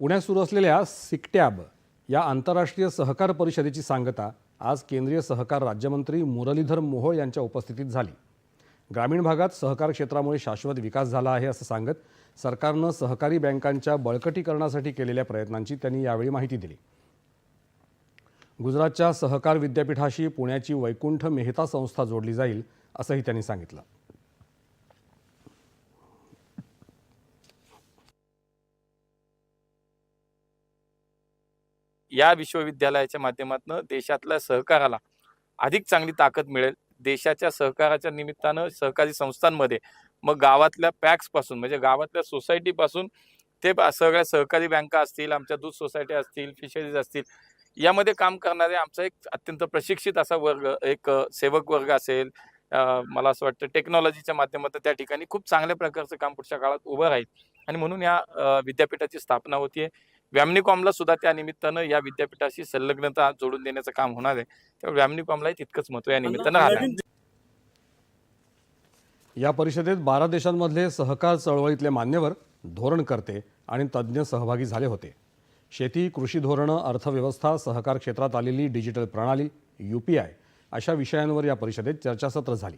पुण्यात सुरू असलेल्या सिकटॅब या आंतरराष्ट्रीय सहकार परिषदेची सांगता आज केंद्रीय सहकार राज्यमंत्री मुरलीधर मोहोळ यांच्या उपस्थितीत झाली. ग्रामीण भागात सहकार क्षेत्रामुळे शाश्वत विकास झाला आहे असं सांगत सरकारनं सहकारी बँकांच्या बळकटीकरणासाठी केलेल्या प्रयत्नांची त्यांनी यावेळी माहिती दिली. गुजरातच्या सहकार विद्यापीठाशी पुण्याची वैकुंठ मेहता संस्था जोडली जाईल असंही त्यांनी सांगितलं. या विश्वविद्यालयाच्या माध्यमातून देशातल्या सहकाराला अधिक चांगली ताकद मिळेल. देशाच्या सहकाराच्या निमित्तानं सहकारी संस्थांमध्ये मग गावातल्या पॅक्सपासून म्हणजे गावातल्या सोसायटीपासून ते सगळ्या सहकारी बँका असतील आमच्या दूध सोसायटी असतील फिशरीज असतील यामध्ये काम करणारे आमचा एक अत्यंत प्रशिक्षित असा वर्ग एक सेवक वर्ग असेल मला असं वाटतं टेक्नॉलॉजीच्या माध्यमातून त्या ठिकाणी खूप चांगल्या प्रकारचं काम पुढच्या काळात उभं राहील. आणि म्हणून या विद्यापीठाची स्थापना होतीये. व्यामनिकॉमला सुद्धा त्या निमित्तानं या विद्यापीठाशी संलग्नता जोडून देण्याचं काम होणार आहे. त्यामुळे व्यामनिकॉमलाही तितकंच महत्त्व या निमित्तानं. या परिषदेत बारा देशांमधले सहकार चळवळीतले मान्यवर धोरणकर्ते आणि तज्ज्ञ सहभागी झाले होते. शेती कृषी धोरणं अर्थव्यवस्था सहकार क्षेत्रात आलेली डिजिटल प्रणाली यूपीआय अशा विषयांवर या परिषदेत चर्चासत्र झाली.